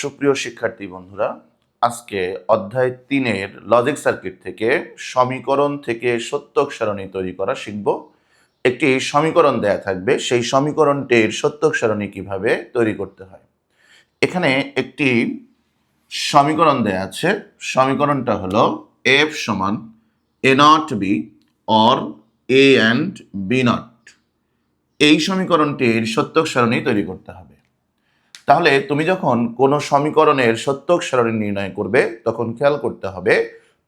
সুপ্রিয় শিক্ষার্থী বন্ধুরা, আজকে অধ্যায় তিনের লজিক সার্কিট থেকে সমীকরণ থেকে সত্যক সারণী তৈরি করা শিখব। একটি সমীকরণ দেয়া থাকবে, সেই সমীকরণটির সত্যক সারণী কীভাবে তৈরি করতে হয়। এখানে একটি সমীকরণ দেয়া আছে, সমীকরণটা হলো এফ সমান A not B or A and B not এই সমীকরণটির সত্যক সারণী তৈরি করতে হবে। তাহলে তুমি যখন কোনো সমীকরণের সত্যক সারণী নির্ণয় করবে, তখন খেয়াল করতে হবে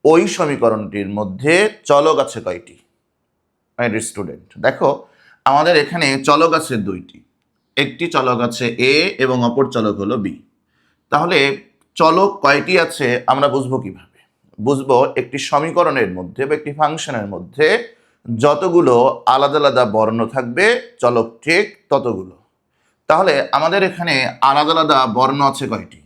ওই সমীকরণটির মধ্যে চলক আছে কয়টি? স্টুডেন্ট দেখো, আমাদের এখানে চলক আছে দুইটি। একটি চলক আছে এ এবং অপর চলক হলো বি তাহলে চলক কয়টি আছে আমরা বুঝব কীভাবে? বুঝব একটি সমীকরণের মধ্যে বা একটি ফাংশনের মধ্যে যতগুলো আলাদা আলাদা বর্ণ থাকবে, চলক ঠিক ততগুলো। তাহলে আমাদের এখানে আলাদা আলাদা বর্ণ আছে কয়টি?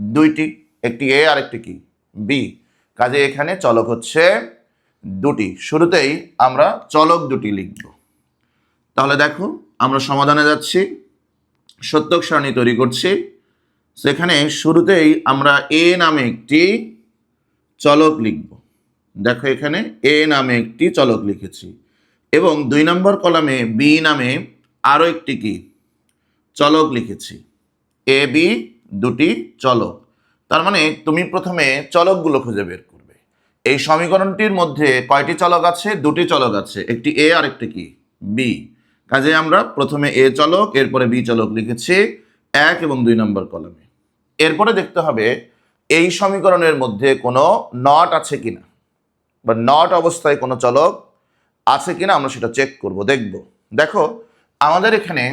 দুইটি, একটি এ আর একটি কি? বি। কাজে এখানে চলক হচ্ছে দুটি। শুরুতেই আমরা চলক দুটি লিখব। তাহলে দেখো, আমরা সমাধানে যাচ্ছি, সত্যক সারণী তৈরি করছি। সেখানে শুরুতেই আমরা এ নামে একটি চলক লিখব। দেখো এখানে এ নামে একটি চলক লিখেছি। এবং দুই নম্বর কলামে বি নামে আরও একটি কি? চলক লিখেছি। এ বি দুটি চলক। তার মানে তুমি প্রথমে চলকগুলো খুঁজে বের করবে। এই সমীকরণটির মধ্যে কয়টি চলক আছে? দুটি চলক আছে। একটি এ আর একটি কি? বি কাজে আমরা প্রথমে এ চলক, এরপরে বি চলক লিখেছি এক এবং দুই নম্বর কলমে। এরপরে দেখতে হবে এই সমীকরণের মধ্যে কোনো নট আছে কিনা? বা নট অবস্থায় কোনো চলক আছে কিনা? আমরা সেটা চেক করব, দেখব। দেখো, আমাদের এখানে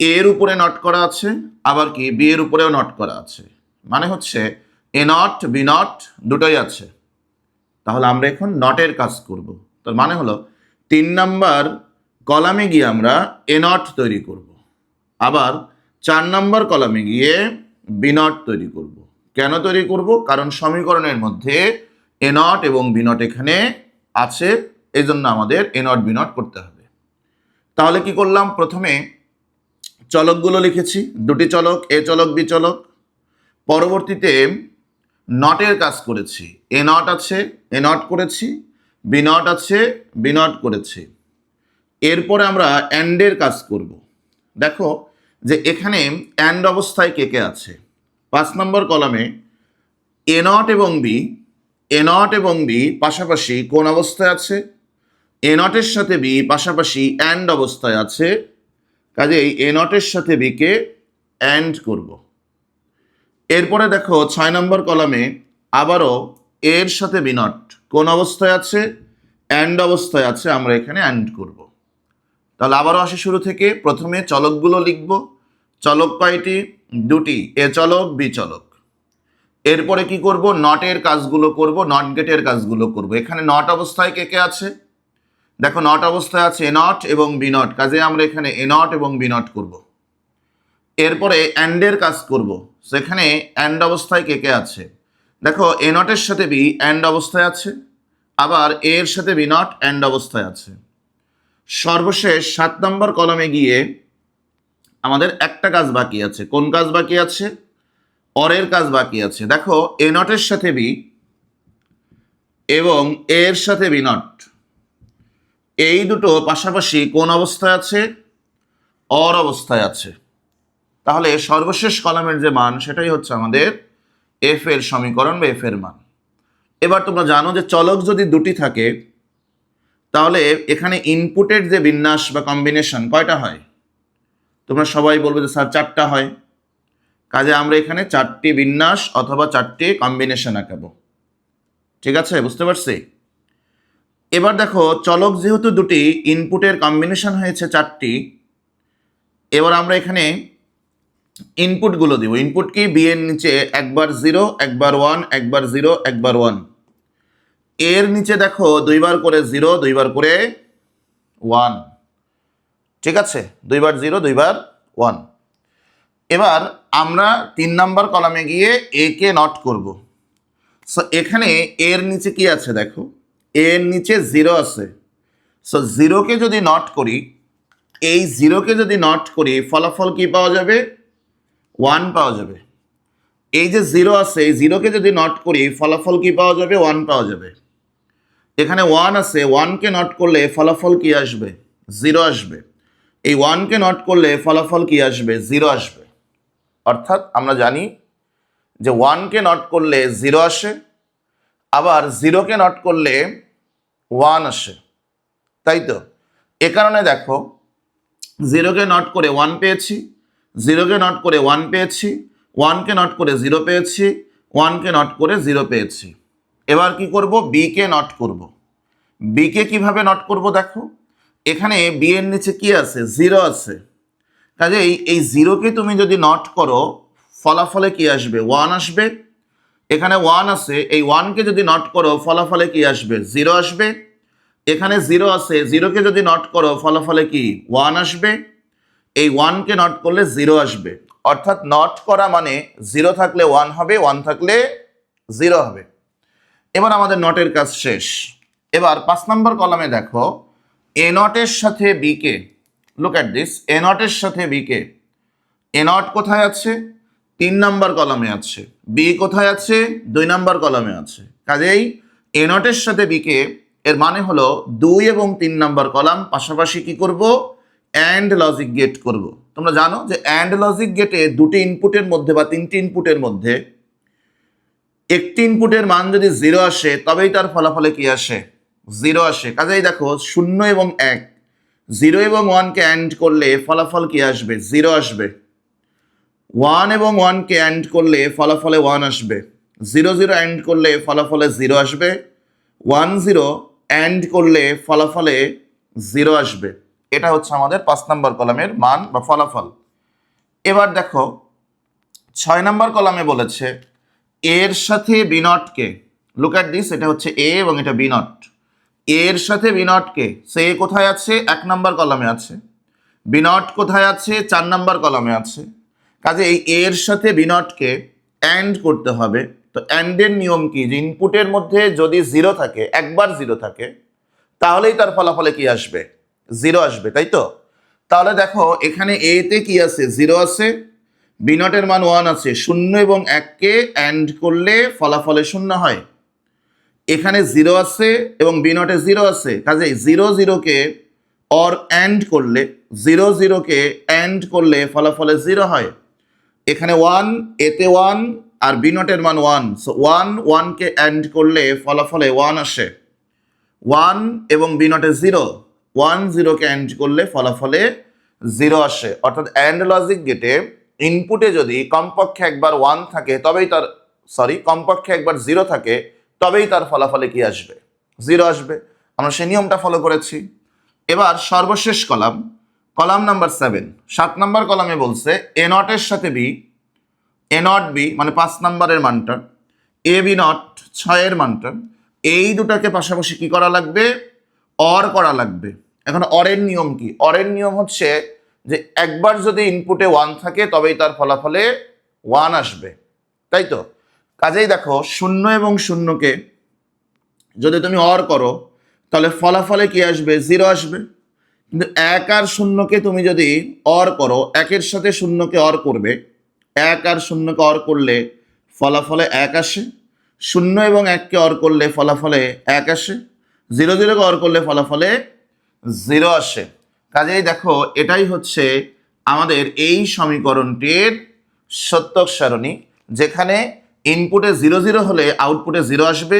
এর উপরে নট করা আছে, আবার কি বি এর উপরেও নট করা আছে। মানে হচ্ছে এ নট বি নট দুটোই আছে। তাহলে আমরা এখন নটের কাজ করব। তার মানে হলো, তিন নাম্বার কলামে গিয়ে আমরা এ নট তৈরি করব। আবার চার নাম্বার কলামে গিয়ে বি নট তৈরি করব। কেন তৈরি করব? কারণ সমীকরণের মধ্যে এ নট এবং বি নট এখানে আছে এই জন্য আমাদের এ নট বি নট করতে হবে। তাহলে কি করলাম? প্রথমে চলকগুলো লিখেছি, দুটি চলক, এ চলক, বি চলক। পরবর্তীতে নটের কাজ করেছি, এ নট আছে, এ নট করেছি বি নট আছে বি নট করেছি। এরপরে আমরা অ্যান্ডের কাজ করব। দেখো যে এখানে অ্যান্ড অবস্থায় কে কে আছে? পাঁচ নম্বর কলামে এ নট এবং বি এ নট এবং বি পাশাপাশি কোন অবস্থায় আছে? এ নটের সাথে বি পাশাপাশি অ্যান্ড অবস্থায় আছে কাজেই এ নটের সাথে বিকে অ্যান্ড করব। এরপরে দেখো ছয় নম্বর কলামে আবারও এর সাথে বি নট কোন অবস্থায় আছে? অ্যান্ড অবস্থায় আছে, আমরা এখানে অ্যান্ড করব। তাহলে আবারও আসি শুরু থেকে। প্রথমে চলকগুলো লিখব। চলক কয়টি দুটি এ চলক বি চলক। এরপরে কি করব? নটের কাজগুলো করব নট গেটের কাজগুলো করব। এখানে নট অবস্থায় কে কে আছে? দেখো নট অবস্থায় আছে এ নট এবং বি নট কাজে আমরা এখানে এ নট এবং বি নট করব। এরপরে অ্যান্ডের কাজ করব। সেখানে অ্যান্ড অবস্থায় কে কে আছে? দেখো এ নটের সাথে বি অ্যান্ড অবস্থায় আছে, আবার এর সাথে বি নট অ্যান্ড অবস্থায় আছে। সর্বশেষ সাত নম্বর কলমে গিয়ে আমাদের একটা কাজ বাকি আছে। কোন কাজ বাকি আছে? অরের কাজ বাকি আছে। দেখো এ নটের সাথে বি এবং এর সাথে বি নট এই দুটো পাশাপাশি কোন অবস্থায় আছে? অর অবস্থায় আছে। তাহলে সর্বশেষ কলামের যে মান, সেটাই হচ্ছে আমাদের এফ এর সমীকরণ বা এফ এর মান। এবার তোমরা জানো যে চলক যদি দুটি থাকে, তাহলে এখানে ইনপুটের যে বিন্যাস বা কম্বিনেশন কয়টা হয়? তোমরা সবাই বলবে যে, স্যার, চারটা হয়। কাজে আমরা এখানে চারটি বিন্যাস অথবা চারটি কম্বিনেশন আঁকাবো। ঠিক আছে? বুঝতে পারছি? এবার দেখো, চলক যেহেতু দুটি ইনপুটের কম্বিনেশন হয়েছে চারটি, এবার আমরা এখানে ইনপুটগুলো দিব। ইনপুট কি? বি এর নিচে একবার জিরো একবার ওয়ান একবার জিরো একবার ওয়ানের নিচে দেখো, দুইবার করে জিরো দুইবার করে ওয়ান ঠিক আছে? দুইবার জিরো দুইবার ওয়ান এবার আমরা তিন নাম্বার কলামে গিয়ে এ কে নট করব। সো এখানে এর নিচে কি আছে দেখো? এর নিচে জিরো আছে। সো জিরোকে যদি নট করি, এই জিরোকে যদি নট করি, ফলাফল কি পাওয়া যাবে? ওয়ান পাওয়া যাবে। এই যে জিরো আছে, এই জিরোকে যদি নট করি, ফলাফল কি পাওয়া যাবে? ওয়ান পাওয়া যাবে। এখানে ওয়ান আছে ওয়ানকে নট করলে ফলাফল কি আসবে? জিরো আসবে। এই ওয়ানকে নট করলে ফলাফল কি আসবে? জিরো আসবে। অর্থাৎ আমরা জানি যে ওয়ানকে নট করলে জিরো আসে, আবার জিরোকে নট করলে ওয়ান আসে। তাই তো? এ কারণে দেখো জিরোকে নট করে ওয়ান পেয়েছি জিরোকে নট করে ওয়ান পেয়েছি ওয়ানকে নট করে জিরো পেয়েছি ওয়ানকে নট করে জিরো পেয়েছি। এবার কি করব? বিকে নট করব। বিকে কীভাবে নট করব দেখো? এখানে বি এর নিচে কি আছে? জিরো আছে। কাজেই এই জিরোকে তুমি যদি নট করো, ফলাফলে কি আসবে? ওয়ান আসবে। এখানে ওয়ান আছে, এই ওয়ানকে যদি নট করো, ফলাফলে কি আসবে? জিরো আসবে। এখানে জিরো আছে জিরোকে যদি নট করো, ফলাফলে কি? ওয়ান আসবে। এই ওয়ানকে নট করলে জিরো আসবে। অর্থাৎ নট করা মানে জিরো থাকলে ওয়ান হবে ওয়ান থাকলে জিরো হবে। এবার আমাদের নটের কাজ শেষ। এবার পাঁচ নম্বর কলামে দেখো এ নটের সাথে বিকে লুক অ্যাট দিস এ নটের সাথে বিকে এ নট কোথায় আছে? তিন নাম্বার কলামে আছে বি কোথায় আছে? দুই নাম্বার কলামে আছে। কাজেই এ নটের সাথে বিকে এর মানে হলো দুই এবং তিন নাম্বার কলাম, পাশাপাশি কি করব? অ্যান্ড লজিক গেট করব। তোমরা জানো যে অ্যান্ড লজিক গেটে দুটি ইনপুটের মধ্যে বা তিনটি ইনপুটের মধ্যে একটি ইনপুটের মান যদি জিরো আসে, তবেই তার ফলাফলে কি আসে? জিরো আসে। কাজেই দেখো, শূন্য এবং এক জিরো এবং ওয়ানকে অ্যান্ড করলে ফলাফল কি আসবে? জিরো আসবে। ওয়ান এবং ওয়ানকে অ্যান্ড করলে ফলাফলে ওয়ান আসবে। জিরো জিরো অ্যান্ড করলে ফলাফলে জিরো আসবে। ওয়ান জিরো অ্যান্ড করলে ফলাফলে জিরো আসবে। এটা হচ্ছে আমাদের পাঁচ নম্বর কলামের মান বা ফলাফল। এবার দেখো, ছয় নম্বর কলামে বলেছে, এর সাথে বিনটকে লুক অ্যাট দিস এটা হচ্ছে এ এবং এটা বিনট এর সাথে বিনটকে সে কোথায় আছে? এক নম্বর কলামে আছে। বিনট কোথায় আছে? চার নম্বর কলামে আছে। কাজে এই এর সাথে বিনটকে অ্যান্ড করতে হবে। তো অ্যান্ডের নিয়ম কি? যে ইনপুটের মধ্যে যদি জিরো থাকে, একবার জিরো থাকে, তাহলেই তার ফলাফলে কি আসবে? জিরো আসবে, তাই তো? তাহলে দেখো, এখানে এতে কি আছে? জিরো আছে, বিনটের মান ওয়ান আছে। শূন্য এবং এককে অ্যান্ড করলে ফলাফলে শূন্য হয়। এখানে জিরো আছে এবং বিনটে জিরো আছে। কাজে জিরো জিরোকে অর অ্যান্ড করলে জিরো জিরোকে অ্যান্ড করলে ফলাফলে জিরো হয়। এখানে ওয়ান এতে ওয়ান আর বিনটের মান ওয়ান সো ওয়ান ওয়ানকে অ্যান্ড করলে ফলাফলে ওয়ান আসে। ওয়ান এবং বিনটে জিরো ওয়ান জিরোকে অ্যান্ড করলে ফলাফলে জিরো আসে। অর্থাৎ অ্যান্ড লজিক গেটে ইনপুটে যদি কমপক্ষে একবার ওয়ান থাকে, তবেই তার সরি কমপক্ষে একবার জিরো থাকে, তবেই তার ফলাফলে কি আসবে? জিরো আসবে। আমরা সেই নিয়মটা ফলো করেছি। এবার সর্বশেষ কলাম কলাম নাম্বার সেভেন সাত নাম্বার কলামে বলছে, এ নটের সাথে বি, এ নট বি মানে পাঁচ নাম্বারের মানটা, এ বি নট ছয়ের মানটা, এই দুটাকে পাশাপাশি কি করা লাগবে? অর করা লাগবে। এখন অরের নিয়ম কি? অরের নিয়ম হচ্ছে যে একবার যদি ইনপুটে ওয়ান থাকে, তবেই তার ফলাফলে ওয়ান আসবে। তাই তো? কাজেই দেখো, শূন্য এবং শূন্যকে যদি তুমি অর করো, তাহলে ফলাফলে কি আসবে? জিরো আসবে। কিন্তু এক আর শূন্যকে তুমি যদি অর করো, একের সাথে শূন্যকে অর করবে। এক আর শূন্যকে অর করলে ফলাফলে এক আসে। শূন্য এবং এককে অর করলে ফলাফলে এক আসে। জিরো জিরোকে অর করলে ফলাফলে জিরো আসে। কাজেই দেখো, এটাই হচ্ছে আমাদের এই সমীকরণটির সত্যক সারণী, যেখানে ইনপুটে জিরো জিরো হলে আউটপুটে জিরো আসবে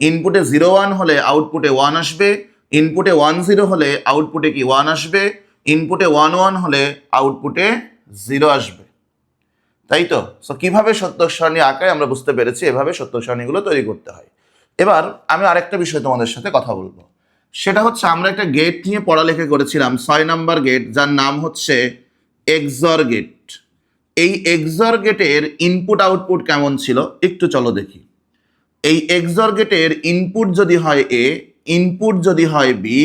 ইনপুটে জিরো ওয়ান হলে আউটপুটে ওয়ান আসবে ইনপুটে ওয়ান জিরো হলে আউটপুটে কি ওয়ান আসবে? ইনপুটে ওয়ান ওয়ান হলে আউটপুটে জিরো আসবে। তাই তো? সো কীভাবে সত্যক সারণী আঁকায় আমরা বুঝতে পেরেছি, এভাবে সত্যক সারণীগুলো তৈরি করতে হয়। এবার আমি আরেকটা বিষয় তোমাদের সাথে কথা বলব। সেটা হচ্ছে আমরা একটা গেট নিয়ে পড়ালেখা করেছিলাম, ছয় নাম্বার গেট যার নাম হচ্ছে এক্সর গেট এই এক্সর গেটের ইনপুট আউটপুট কেমন ছিল? একটু চলো দেখি। এই এক্সর গেটের ইনপুট যদি হয় এ ইনপুট যদি হয় বি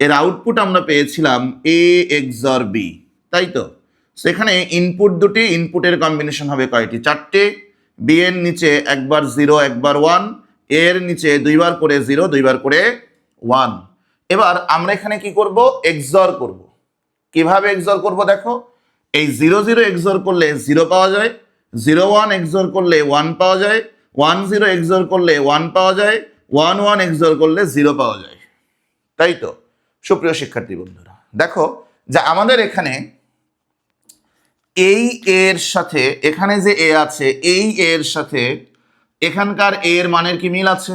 এর আউটপুট আমরা পেয়েছিলাম এ এক্সর বি তাই তো? সেখানে ইনপুট দুটি ইনপুটের কম্বিনেশন হবে কয়টি? চারটে। বি এর নিচে একবার জিরো একবার ওয়ানের নিচে দুইবার করে জিরো দুইবার করে ওয়ান এবার আমরা এখানে কি করব? এক্সর করব। কীভাবে এক্সর করব দেখো? এই জিরো জিরো এক্সর করলে জিরো পাওয়া যায়। জিরো ওয়ান এক্সর করলে ওয়ান পাওয়া যায়। ওয়ান জিরো এক্সর করলে ওয়ান পাওয়া যায়। ওয়ান ওয়ান এক্সোর করলে জিরো পাওয়া যায়। তাই তো? সুপ্রিয় শিক্ষার্থী বন্ধুরা, দেখো যে আমাদের এখানে এই এর সাথে, এখানে যে এ আছে, এই এর সাথে এখানকার এর মানের কি মিল আছে?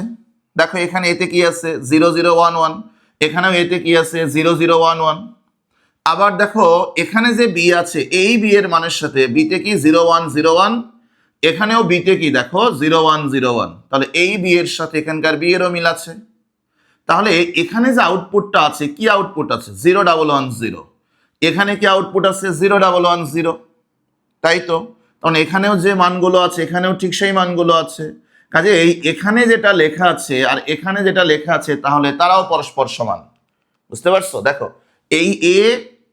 দেখো এখানে এতে কি আছে? জিরো জিরো ওয়ান ওয়ান, এখানেও এতে কি আছে? Zero zero one one. আবার দেখো, এখানে যে বি আছে, এই বি এর মানের সাথে বিতে কি জিরো ওয়ান জিরো ওয়ান এখানেও বিতে কি দেখো? জিরো ওয়ান জিরো ওয়ান তাহলে এই বিয়ের সাথে এখানকার বি এরও মিল আছে। তাহলে এখানে যে আউটপুটটা আছে, কি আউটপুট আছে? জিরো ডাবল ওয়ান জিরো এখানে কি আউটপুট আছে? জিরো ডাবল ওয়ান জিরো তাই তো? কারণ এখানেও যে মানগুলো আছে, এখানেও ঠিক সেই মানগুলো আছে। কাজে এই এখানে যেটা লেখা আছে আর এখানে যেটা লেখা আছে, তাহলে তারাও পরস্পর সমান। বুঝতে পারছ? দেখো, এই এ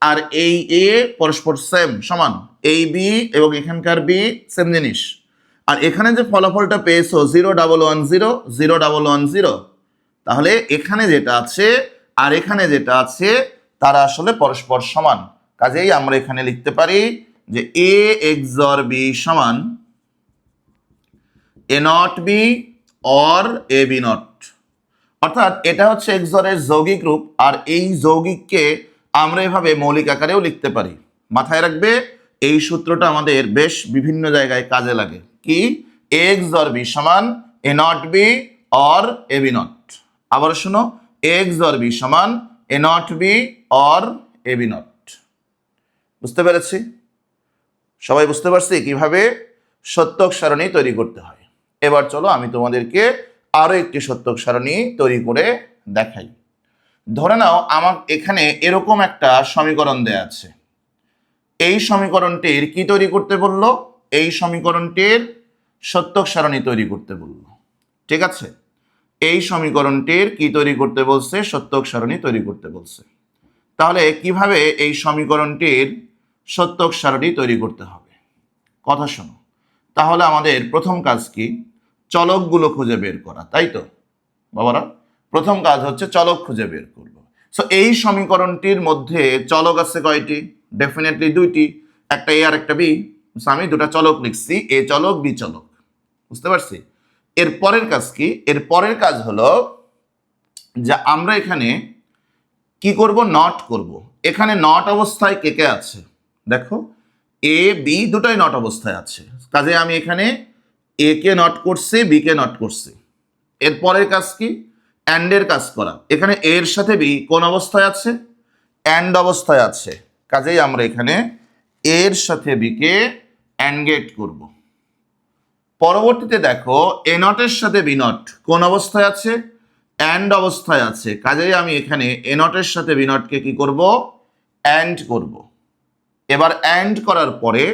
আর এই এ পরস্পর সেম সমান। এই বি এবং এখানকার বি সেম জিনিস। আর এখানে যে ফলাফলটা পেয়েছ zero double one zero zero double one zero তাহলে এখানে যেটা আছে আর এখানে যেটা আছে, তারা আসলে পরস্পর সমান। কাজেই আমরা এখানে লিখতে পারি যে এ এক্স এক্সর বি সমান A not B or A B not অর্থাৎ এটা হচ্ছে এক্সরের যৌগিক রূপ, আর এই যৌগিককে আমরা এভাবে মৌলিক আকারেও লিখতে পারি। মাথায় রাখবে এই সূত্রটা আমাদের বেশ বিভিন্ন জায়গায় কাজে লাগে। কি? এক্স অর বি সমান A not B or A B not আবার শুনো এক্স অর বি সমান A not B or A B not বুঝতে পেরেছি? সবাই বুঝতে পারছি কীভাবে? সত্যক সারণী তৈরি করতে হয়। এবার চলো আমি তোমাদেরকে আরও একটি সত্যক সারণী তৈরি করে দেখাই। ধরে নাও, আমার এখানে এরকম একটা সমীকরণ দেয়া আছে। এই সমীকরণটির কি তৈরি করতে বলল? এই সমীকরণটির সত্যক সারণী তৈরি করতে বলল। ঠিক আছে? এই সমীকরণটির কি তৈরি করতে বলছে? সত্যক সারণী তৈরি করতে বলছে। তাহলে কীভাবে এই সমীকরণটির সত্যক সারণী তৈরি করতে হবে? কথা শোনো। তাহলে আমাদের প্রথম কাজ কি? চলকগুলো খুঁজে বের করা, তাই তো? বাবারা, প্রথম কাজ হচ্ছে চলক খুঁজে বের করব। সো এই সমীকরণটির মধ্যে চলক আছে কয়টি? ডেফিনেটলি দুইটি, একটা এ আর একটা বি আমি দুটা চলক লিখছি এ চলক বি চলক। বুঝতে পারছি? এর পরের কাজ কি? এর পরের কাজ হলো যে আমরা এখানে কি করব? নট করব। এখানে নট অবস্থায় কে কে আছে? দেখো এ বি দুটোই নট অবস্থায় আছে। কাজে আমি এখানে এ কে নট করছি বি কে নট করছি। এর পরের কাজ কি? অ্যান্ডের কাজ করা। এখানে এর সাথে বি কোন অবস্থায় আছে? অ্যান্ড অবস্থায় আছে। কাজেই আমরা এখানে এর সাথে বিকে অ্যান্ডগেট করব। পরবর্তীতে দেখো এ নটের সাথে বি নট কোন অবস্থায় আছে? অ্যান্ড অবস্থায় আছে। কাজেই আমি এখানে এ নটের সাথে বি নটকে কি করব? অ্যান্ড করব। এবার অ্যান্ড করার পরে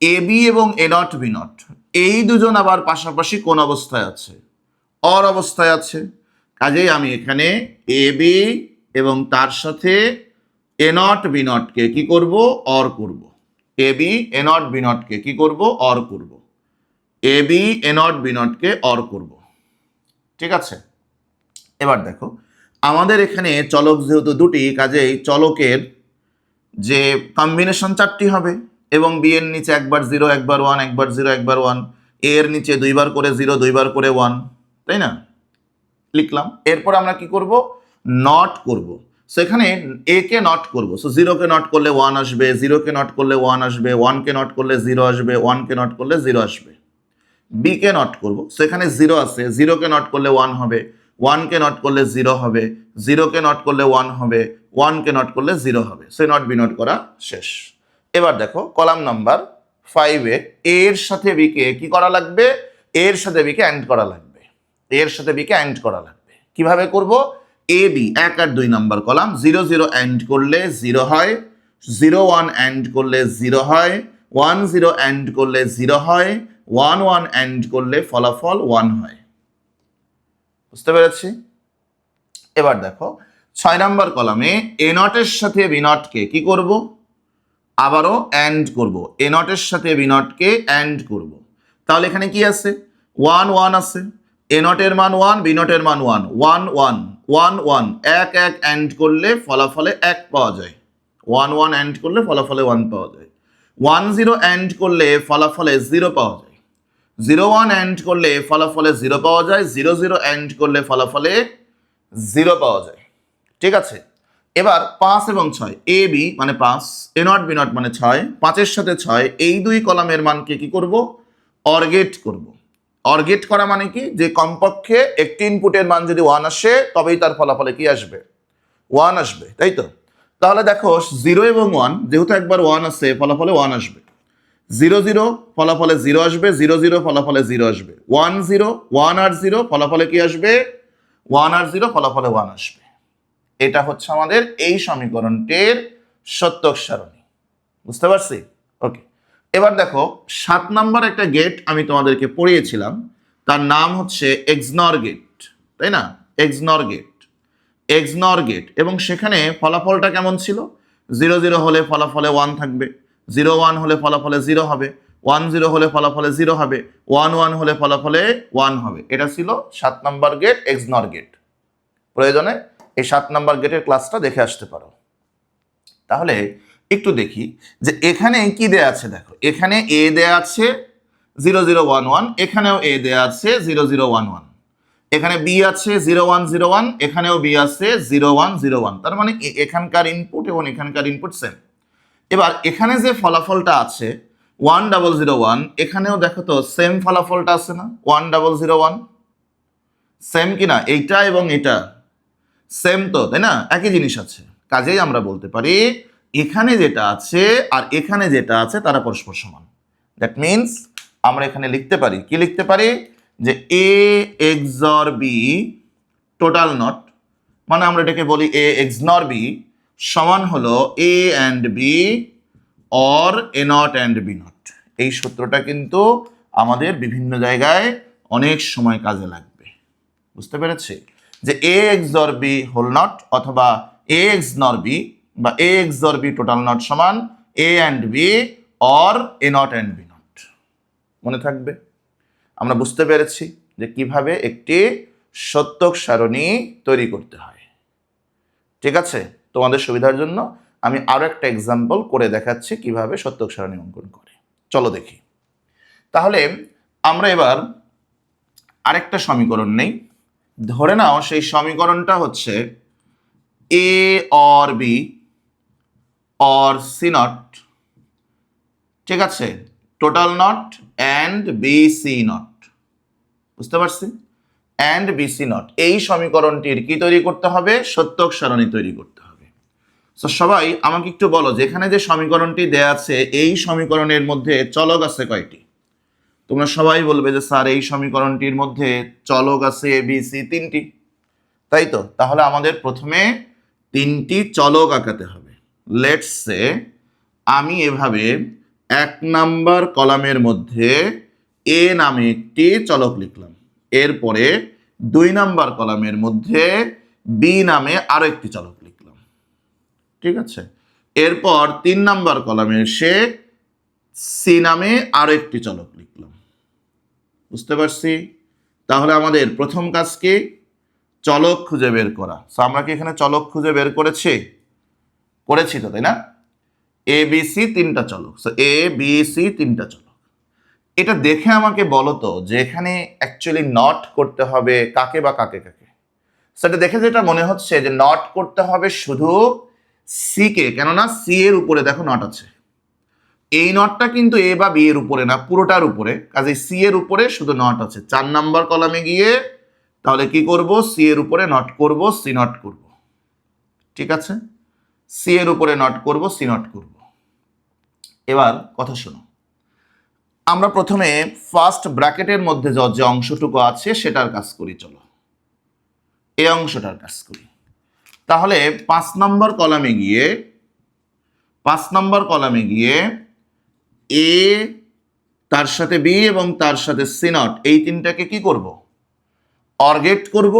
এ বি এবং এ নট বি নট এই দুজন আবার পাশাপাশি কোন অবস্থায় আছে? অর অবস্থায় আছে। কাজেই আমি এখানে এ বি এবং তার সাথে এ নট বি নটকে কি করব? অর করব। A B A not B নটকে কি করব? অর করব। A B A not B নটকে or করব। ঠিক আছে? এবার দেখো, আমাদের এখানে চলক যেহেতু দুটি, কাজেই চলকের যে কম্বিনেশন চারটি হবে, এবং বি এর নিচে একবার জিরো একবার ওয়ান একবার জিরো একবার ওয়ান এ এর নিচে দুইবার করে জিরো দুইবার করে ওয়ান তাই না? লিখলাম। এরপর আমরা কি করব? নট করব। সেখানে এ কে নট করব সো জিরোকে নট করলে ওয়ান আসবে জিরোকে নট করলে ওয়ান আসবে ওয়ানকে নট করলে জিরো আসবে ওয়ানকে নট করলে জিরো আসবে বি কে নট করব সেখানে জিরো আছে জিরোকে নট করলে ওয়ান হবে ওয়ানকে নট করলে জিরো হবে জিরোকে নট করলে ওয়ান হবে ওয়ানকে নট করলে জিরো হবে সে নট বি নট করা শেষ এবার দেখো কলাম নাম্বার ফাইভে এর সাথে বিকে কি করা লাগবে এর সাথে বিকে অ্যান্ড করা লাগবে এর সাথে বিকে অ্যান্ড করা লাগবে কীভাবে করব এ বি এক আর দুই number column zero zero and করলে জিরো হয় জিরো ওয়ান অ্যান্ড করলে জিরো হয় ওয়ান জিরো অ্যান্ড করলে জিরো হয় ওয়ান ওয়ান অ্যান্ড করলে ফলাফল ওয়ান হয়। বুঝতে পেরেছি? এবার দেখো, ছয় নাম্বার কলামে এ নটের সাথে বি নটকে কি করব? আবারও অ্যান্ড করব। এ নটের সাথে বি নটকে অ্যান্ড করব। তাহলে এখানে কি আছে? ওয়ান ওয়ান আছে। এ নটের মান ওয়ান বি নটের মান one one one one one এক এক অ্যান্ড করলে ফলাফলে এক পাওয়া যায়। ওয়ান ওয়ান অ্যান্ড করলে ফলাফলে ওয়ান পাওয়া যায়। ওয়ান জিরো অ্যান্ড করলে ফলাফলে জিরো পাওয়া যায়। জিরো ওয়ান অ্যান্ড করলে ফলাফলে জিরো পাওয়া যায়। জিরো জিরো অ্যান্ড করলে ফলাফলে জিরো পাওয়া যায়। ঠিক আছে? এবার পাঁচ এবং ছয়। এ বি মানে পাঁচ এ নট বি নট মানে ছয়। পাঁচের সাথে ছয়। এই দুই কলামের মানকে কি করব? অর্গেট করব। অর্গেট করা মানে কি? যে কমপক্ষে একটি ইনপুটের মান যদি ওয়ান আসে, তবেই তার ফলাফলে কি আসবে? ওয়ান আসবে, তাই তো? তাহলে দেখো জিরো এবং ওয়ান যেহেতু একবার ওয়ান আসে ফলাফলে ওয়ান আসবে। জিরো জিরো ফলাফলে জিরো আসবে জিরো জিরো ফলাফলে জিরো আসবে। ওয়ান জিরো ওয়ান আর জিরো ফলাফলে কি আসবে? ওয়ান আর জিরো ফলাফলে ওয়ান আসবে। এটা হচ্ছে আমাদের এই সমীকরণটির সত্যক সারণী। বুঝতে পারছি? এবার দেখো, সাত নাম্বার একটা গেট আমি তোমাদেরকে পড়িয়েছিলাম। তার নাম হচ্ছে এক্সনর গেট তাই না? এক্সনর গেট এক্সনর গেট এবং সেখানে ফলাফলটা কেমন ছিল? জিরো জিরো হলে ফলাফলে ওয়ান থাকবে, জিরো ওয়ান হলে ফলাফলে জিরো হবে ওয়ান জিরো হলে ফলাফলে জিরো হবে ওয়ান ওয়ান হলে ফলাফলে ওয়ান হবে। এটা ছিল সাত নাম্বার গেট এক্সনর গেট প্রয়োজনে এই সাত নাম্বার গেটের ক্লাসটা দেখে আসতে পারো। তাহলে একটু দেখি যে এখানে কি দেয়া আছে, দেখো। এখানে এ দেয়া আছে জিরো জিরো ওয়ান ওয়ান এখানেও এ দেয়া আছে জিরো জিরো ওয়ান ওয়ান এখানে বি আছে জিরো ওয়ান জিরো ওয়ান এখানেও বি আছে জিরো ওয়ান জিরো ওয়ান তার মানে এখানকার ইনপুট এবং এখানকার ইনপুট সেম এবার, এখানে যে ফলাফলটা আছে ওয়ান ডাবল জিরো ওয়ান এখানেও দেখো তো সেম ফলাফলটা আছে না? One double zero one same কিনা এইটা এবং এটা। সেম তো, তাই না? একই জিনিস আছে। কাজেই আমরা বলতে পারি এখানে যেটা আছে আর এখানে যেটা আছে তারা পরস্পর সমান। দ্যাট মিনস আমরা এখানে লিখতে পারি, কি লিখতে পারি? যে A XOR B total not মানে আমরা এটাকে বলি এ এক্স নর বি সমান হলো A and B or A not and B not এই সূত্রটা কিন্তু আমাদের বিভিন্ন জায়গায় অনেক সময় কাজে লাগবে। বুঝতে পেরেছি? যে A XOR B whole not অথবা এ এক্স নর বি বা A XOR B total not সমান A and B or A not and B not মনে থাকবে? আমরা বুঝতে পেরেছি যে কীভাবে একটি সত্যক সারণী তৈরি করতে হয়। ঠিক আছে? তোমাদের সুবিধার জন্য আমি আরও একটা এক্সাম্পল করে দেখাচ্ছি কীভাবে সত্যক সারণী অঙ্কন করে। চলো দেখি। তাহলে আমরা এবার আরেকটা সমীকরণ নেই। ধরে নাও সেই সমীকরণটা হচ্ছে A or B or C not ঠিক আছে? Total not and B C not বুঝতে পারছি? অ্যান্ড বি সি নট এই সমীকরণটির কি তৈরি করতে হবে? সত্যক সারণী তৈরি করতে হবে। তো সবাই আমাকে একটু বলো যে এখানে যে সমীকরণটি দেয়া আছে, এই সমীকরণের মধ্যে চলক আছে কয়টি? তোমরা সবাই বলবে যে, স্যার, এই সমীকরণটির মধ্যে চলক আছে এ বি সি তিনটি। তাই তো? তাহলে আমাদের প্রথমে তিনটি চলক আঁকাতে হবে। লেটস সে আমি এভাবে এক নাম্বার কলামের মধ্যে এ নামে একটি চলক লিখলাম। এরপরে দুই নাম্বার কলামের মধ্যে বি নামে আরও একটি চলক লিখলাম। ঠিক আছে? এরপর তিন নাম্বার কলামে সে সি নামে আরও একটি চলক লিখলাম। বুঝতে পারছি? তাহলে আমাদের প্রথম কাজ কি? চলক খুঁজে বের করা। আমরা কি এখানে চলক খুঁজে বের করেছি? করেছি তো, তাই না? এ বি সি তিনটা চলক। সো এ বি সি তিনটা চলক। এটা দেখে আমাকে বলো তো, যে এখানে অ্যাকচুয়ালি নট করতে হবে কাকে বা কাকে কাকে? সেটা দেখে যেটা মনে হচ্ছে যে নট করতে হবে শুধু সি কে, কেননা সি এর উপরে দেখো নট আছে। এই নটটা কিন্তু এ বা বি এর উপরে না, পুরোটার উপরে। কাজে সি এর উপরে শুধু নট আছে। চার নাম্বার কলামে গিয়ে তাহলে কি করব? সি এর উপরে নট করব সি নট করব। ঠিক আছে? সি এর উপরে নট করব সি নট করব। এবার কথা শোনো আমরা প্রথমে ফার্স্ট ব্র্যাকেটের মধ্যে যে অংশটুকু আছে সেটার কাজ করি, চলো। এই অংশটার কাজ করি। তাহলে পাঁচ নম্বর কলামে গিয়ে, পাঁচ নম্বর কলামে গিয়ে এ তার সাথে বি এবং তার সাথে সি নট এই তিনটাকে কি করব? অর্গেট করব।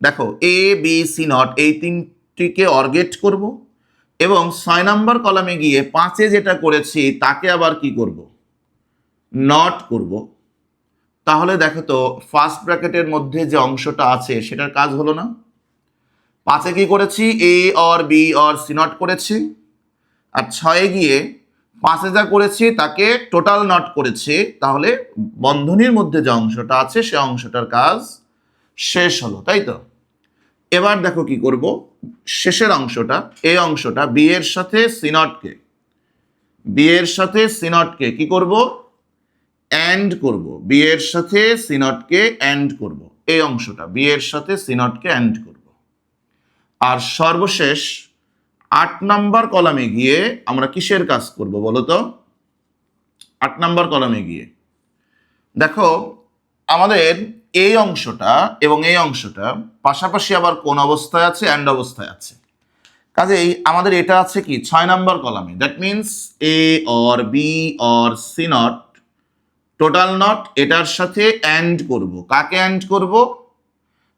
দেখো এ বি সি নট এই তিনটিকে অর্গেট করব। এবং ছয় নম্বর কলামে গিয়ে পাঁচে যেটা করেছি, তাকে আবার কি করব? নট করব। তাহলে দেখো তো ফার্স্ট ব্র্যাকেটের মধ্যে যে অংশটা আছে, সেটার কাজ হলো না। পাঁচে কি করেছি? A or B or C not করেছি। আর ছয়ে গিয়ে পাঁচে যা করেছি, তাকে টোটাল নট করেছি। তাহলে বন্ধনীর মধ্যে যে অংশটা আছে, সে অংশটার কাজ শেষ হলো, তাই তো? এবার দেখো কি করব? শেষের অংশটা, এই অংশটা বি এর সাথে সিনটকে বি এর সাথে সিনটকে কি করব? অ্যান্ড করব। বি এর সাথে সিনটকে অ্যান্ড করব। এই অংশটা বি এর সাথে সিনটকে অ্যান্ড করব। আর সর্বশেষ আট নাম্বার কলামে গিয়ে আমরা কিসের কাজ করব বলো তো? আট নাম্বার কলামে গিয়ে। দেখো, আমাদের এই অংশটা এবং এই অংশটা পাশাপাশি আবার কোন অবস্থায় আছে অ্যান্ড অবস্থায় আছে। কাজেই আমাদের এটা আছে কি? ছয় নাম্বার কলামে। That means A or B or C not total not এটার সাথে অ্যান্ড করব। কাকে অ্যান্ড করব?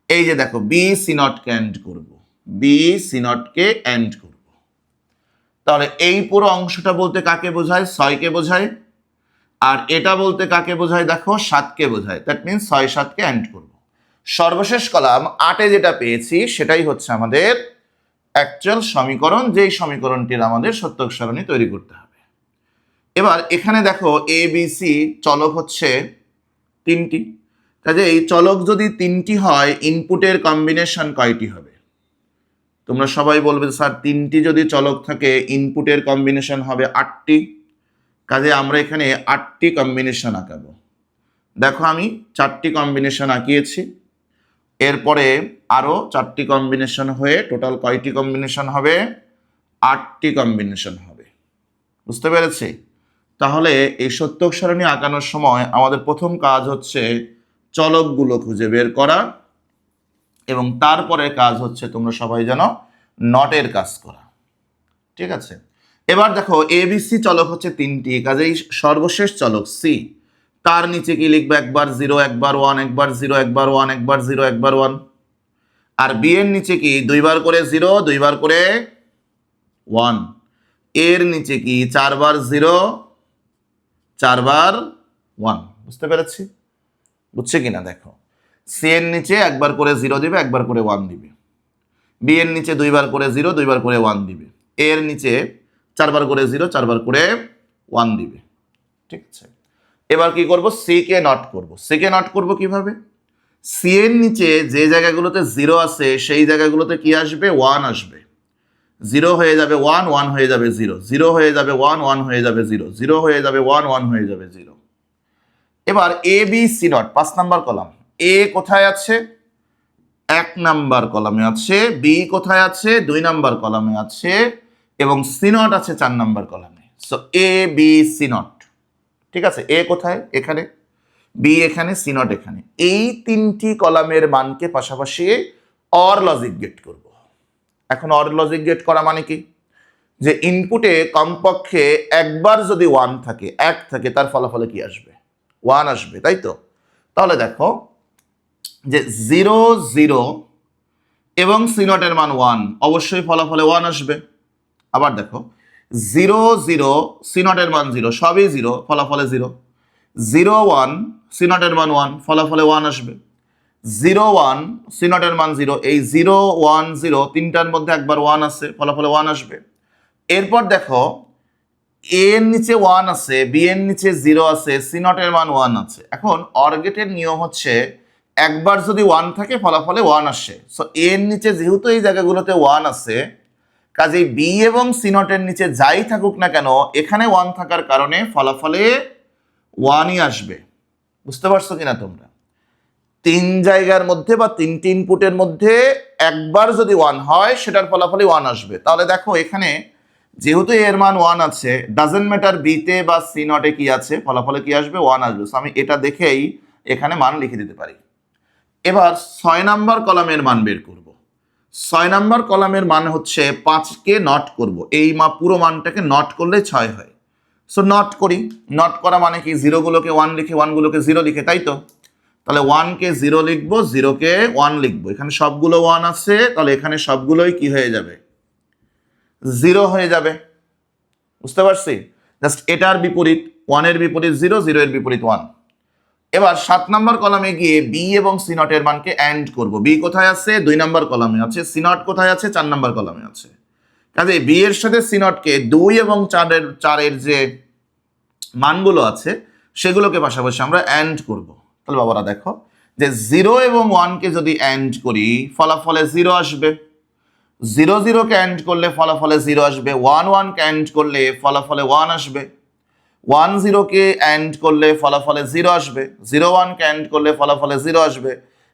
এই যে দেখো বি সি নটকে অ্যান্ড করব। বি সি নটকে অ্যান্ড করব। তাহলে এই পুরো অংশটা বলতে কাকে বোঝায়? ছয়কে বোঝায়। আর এটা বলতে কাকে বোঝায়? দেখো, সাতকে বোঝায়। দ্যাট মিনস ছয় সাতকে অ্যান্ড করব। সর্বশেষ কলাম আটে যেটা পেয়েছি, সেটাই হচ্ছে আমাদের অ্যাকচুয়াল সমীকরণ, যেই সমীকরণটির আমাদের সত্যক সারণী তৈরি করতে হবে। এবার এখানে দেখো এ বি সি চলক হচ্ছে তিনটি। কাজে এই চলক যদি তিনটি হয় ইনপুটের কম্বিনেশন কয়টি হবে? তোমরা সবাই বলবে স্যার, তিনটি যদি চলক থাকে ইনপুটের কম্বিনেশন হবে আটটি। কাজে আমরা এখানে আটটি কম্বিনেশন আঁকাবো। দেখো আমি চারটি কম্বিনেশন আঁকিয়েছি। এরপরে আরও চারটি কম্বিনেশন হয়ে টোটাল কয়টি কম্বিনেশন হবে? আটটি কম্বিনেশন হবে। বুঝতে পেরেছি? তাহলে এই সত্যক সারণী আঁকানোর সময় আমাদের প্রথম কাজ হচ্ছে চলকগুলো খুঁজে বের করা এবং তারপরে কাজ হচ্ছে তোমরা সবাই যেন নটের কাজ করা। ঠিক আছে? এবার দেখো এবিসি চলক হচ্ছে তিনটি, কাজেই সর্বশেষ চলক সি তার নিচে কি লিখবে? একবার জিরো একবার ওয়ান একবার জিরো একবার ওয়ান একবার জিরো একবার ওয়ান আর বি এর নিচে কি? দুইবার করে জিরো দুইবার করে ওয়ানের নিচে কি? চারবার জিরো চারবার ওয়ান বুঝতে পেরেছি? বুঝছে কিনা? দেখো। সি এর নিচে একবার করে জিরো দিবে, একবার করে ওয়ান দিবে। বি এর নিচে দুইবার করে জিরো দুইবার করে ওয়ান দিবে। এর নিচে চারবার করে জিরো চারবার করে ওয়ান দিবে। ঠিক আছে? এবার কি করব? সি কে নট করব। সি কে নট করব কীভাবে? সি এর নিচে যে জায়গাগুলোতে জিরো আছে, সেই জায়গাগুলোতে কি আসবে? ওয়ান আসবে। জিরো হয়ে যাবে ওয়ান ওয়ান হয়ে যাবে জিরো জিরো হয়ে যাবে ওয়ান ওয়ান হয়ে যাবে জিরো জিরো হয়ে যাবে ওয়ান ওয়ান হয়ে যাবে জিরো এবার এ বি সি নট পাঁচ নাম্বার কলাম। এ কোথায় আছে? এক নাম্বার কলামে আছে। বি কোথায় আছে? দুই নাম্বার কলামে আছে। এবং সিনট আছে চার নাম্বার কলামে। সো এ বি সিনট ঠিক আছে? এ কোথায়? এখানে। বি এখানে সিনট এখানে। এই তিনটি কলামের মানকে পাশাপাশি অর লজিক গেট করব। এখন অর লজিক গেট করা মানে কি? যে ইনপুটে কমপক্ষে একবার যদি ওয়ান থাকে, এক থাকে, তার ফলাফলে কি আসবে? ওয়ান আসবে, তাই তো? তাহলে দেখো যে জিরো জিরো এবং সিনটের মান ওয়ান অবশ্যই ফলাফলে ওয়ান আসবে। আবার দেখো জিরো জিরো সিনটের মান জিরো সবই জিরো ফলাফলে জিরো জিরো ওয়ান সিনটের মান ওয়ান ফলাফলে ওয়ান আসবে। জিরো ওয়ান সিনটের মান জিরো এই জিরো ওয়ান জিরো তিনটার মধ্যে একবার ওয়ান আছে ফলাফলে ওয়ান আসবে। এরপর দেখো এ এর নিচে ওয়ান আছে বি এর নিচে জিরো আছে সি নটের মান ওয়ান আছে। এখন অর্গেটের নিয়ম হচ্ছে, একবার যদি ওয়ান থাকে, ফলাফলে ওয়ান আসে। সো এর নিচে যেহেতু এই জায়গাগুলোতে ওয়ান আছে কাজেই বি এবং সি নটের নিচে যাই থাকুক না কেন, এখানে ওয়ান থাকার কারণে ফলাফলে ওয়ানই আসবে। বুঝতে পারছ কিনা তোমরা? তিন জায়গার মধ্যে বা তিনটি ইনপুটের মধ্যে একবার যদি ওয়ান হয়, সেটার ফলাফলে ওয়ান আসবে। তাহলে দেখো এখানে যেহেতু এর মান ওয়ান আছে ডাজেন্ট ম্যাটার বিতে বা সি নটে কি আছে, ফলাফলে কি আসবে? ওয়ান আসবে। So, আমি এটা দেখেই এখানে মান লিখে দিতে পারি। এবার ছয় নাম্বার কলামের মান বের করব। ছয় নাম্বার কলামের মান হচ্ছে পাঁচকে নট করব। এই মা পুরো মানটাকে নট করলে ছয় হয়। সো নট করি। নট করা মানে কি? জিরোগুলোকে ওয়ান লিখে ওয়ানগুলোকে জিরো লিখে, তাই তো? তাহলে ওয়ানকে জিরো লিখব জিরোকে ওয়ান লিখব। এখানে সবগুলো ওয়ান আছে, তাহলে এখানে সবগুলোই কি হয়ে যাবে? জিরো হয়ে যাবে। বুঝতে পারছি? জাস্ট এটার বিপরীত ওয়ানের বিপরীত জিরো জিরো এর বিপরীত ওয়ান এবার সাত নম্বর কলামে গিয়ে বি এবং সি নটের মানকে অ্যান্ড করব। বি কোথায় আছে? দুই নম্বর কলামে আছে। সিনট কোথায় আছে? চার নম্বর কলামে আছে। কাজে বি এর সাথে সি নটকে দুই এবং চারের চারের যে মানগুলো আছে, সেগুলোকে পাশাপাশি আমরা অ্যান্ড করব। তাহলে বাবারা দেখো যে জিরো এবং ওয়ানকে যদি অ্যান্ড করি, ফলাফলে জিরো আসবে। জিরো জিরোকে অ্যান্ড করলে ফলাফলে জিরো আসবে। ওয়ান ওয়ানকে অ্যান্ড করলে ফলাফলে ওয়ান আসবে। ওয়ান জিরোকে অ্যান্ড করলে ফলাফলে জিরো আসবে জিরো ওয়ানকে অ্যান্ড করলে ফলাফলে জিরো আসবে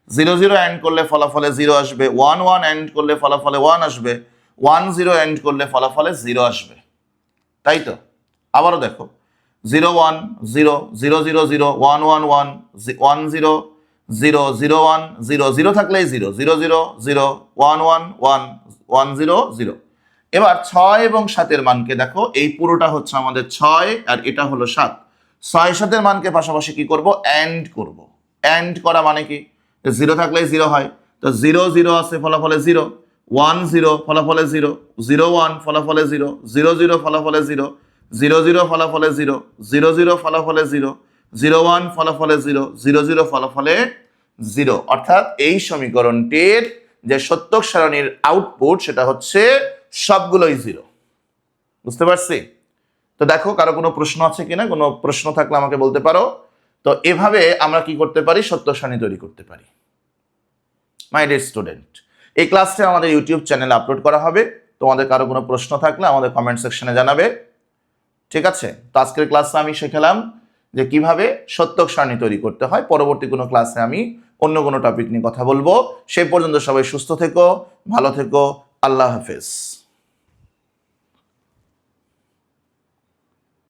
জিরো জিরো অ্যান্ড করলে ফলাফলে জিরো আসবে ওয়ান ওয়ান অ্যান্ড করলে ফলাফলে ওয়ান আসবে ওয়ান জিরো অ্যান্ড করলে ফলাফলে জিরো আসবে। তাই তো? আবারও দেখো zero one zero zero zero zero one one one one zero zero zero one zero zero থাকলেই zero zero zero zero one one one one zero zero এবার ছয় এবং সাতের মানকে দেখো, এই পুরোটা হচ্ছে আমাদের ছয় আর এটা হলো সাত। ছয় সাতের মানকে পাশাপাশি কি করব? অ্যান্ড করব। অ্যান্ড করা মানে কি? জিরো থাকলে জিরো হয়। তো জিরো জিরো আছে, ফলাফলে জিরো ওয়ান জিরো ফলাফলে জিরো জিরো ওয়ান ফলাফলে জিরো জিরো জিরো ফলাফলে জিরো জিরো জিরো ফলাফলে জিরো জিরো জিরো ফলাফলে জিরো জিরো ওয়ান ফলাফলে জিরো জিরো জিরো ফলাফলে জিরো অর্থাৎ এই সমীকরণটির যে সত্যক সারণীর আউটপুট সেটা হচ্ছে সবগুলোই জিরো বুঝতে পারছি? তো দেখো, কারও কোনো প্রশ্ন আছে কিনা? কোনো প্রশ্ন থাকলে আমাকে বলতে পারো। তো এভাবে আমরা কি করতে পারি? সত্য সারণী তৈরি করতে পারি। মাই ডিয়ার স্টুডেন্ট এই ক্লাসটা আমাদের ইউটিউব চ্যানেলে আপলোড করা হবে। তোমাদের কারও কোনো প্রশ্ন থাকলে আমাদের কমেন্ট সেকশনে জানাবে। ঠিক আছে? তো আজকের ক্লাসে আমি শেখালাম যে কীভাবে সত্যক সারণী তৈরি করতে হয়। পরবর্তী কোনো ক্লাসে আমি অন্য কোনো টপিক নিয়ে কথা বলব। সেই পর্যন্ত সবাই সুস্থ থেকো, ভালো থেকো। আল্লাহ হাফেজ।